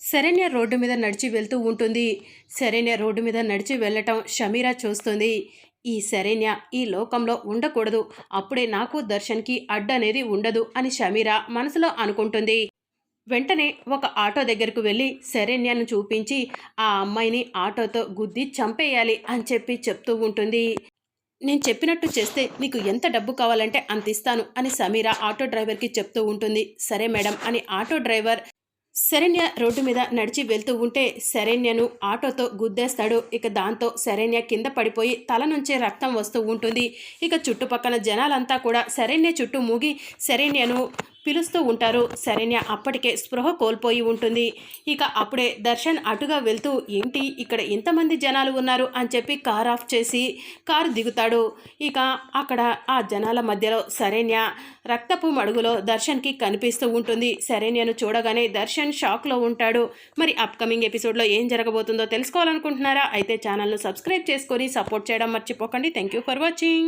Saranya road మీద నడిచి వెళ్తూ ఉంటుంది. శరణ్య రోడ్డు మీద నడిచి వెళ్ళటం షమీరా చూస్తుంది. ఈ శరణ్య ఈ లోకంలో ఉండకూడదు. అప్పుడే నాకు దర్శన్కి అడ్డనేది ఉండదు అని షమీరా మనసులో అనుకుంటుంది. వెంటనే ఒక ఆటో దగ్గరకు వెళ్ళి శరణ్యను చూపించి ఆ అమ్మాయిని ఆటోతో గుద్ది చంపేయాలి అని చెప్పి చెప్తూ ఉంటుంది. నేను చెప్పినట్టు చేస్తే నీకు ఎంత డబ్బు కావాలంటే అంత ఇస్తాను అని సమీరా ఆటో డ్రైవర్కి చెప్తూ ఉంటుంది. సరే మేడం అని ఆటో డ్రైవర్ శరణ్య రోడ్డు మీద నడిచి వెళ్తూ ఉంటే శరణ్యను ఆటోతో గుద్దేస్తాడు. ఇక దాంతో శరణ్య కింద పడిపోయి తల నుంచే రక్తం వస్తూ ఉంటుంది. ఇక చుట్టుపక్కల జనాలంతా కూడా శరణ్య చుట్టూ మూగి శరణ్యను పిలుస్తూ ఉంటారు. శరణ్య అప్పటికే స్పృహ కోల్పోయి ఉంటుంది. ఇక అప్పుడే దర్శన్ అటుగా వెళ్తూ ఏంటి? ఇక్కడ ఇంతమంది జనాలు ఉన్నారు అని చెప్పి కార్ ఆఫ్ చేసి కారు దిగుతాడు. ఇక అక్కడ ఆ జనాల మధ్యలో శరణ్య రక్తపు మడుగులో దర్శన్కి కనిపిస్తూ ఉంటుంది. శరణ్యను చూడగానే దర్శన్ షాక్లో ఉంటాడు. మరి అప్కమింగ్ ఎపిసోడ్లో ఏం జరగబోతుందో తెలుసుకోవాలనుకుంటున్నారా? అయితే ఛానల్ను సబ్స్క్రైబ్ చేసుకొని సపోర్ట్ చేయడం మర్చిపోకండి. Thank you for watching.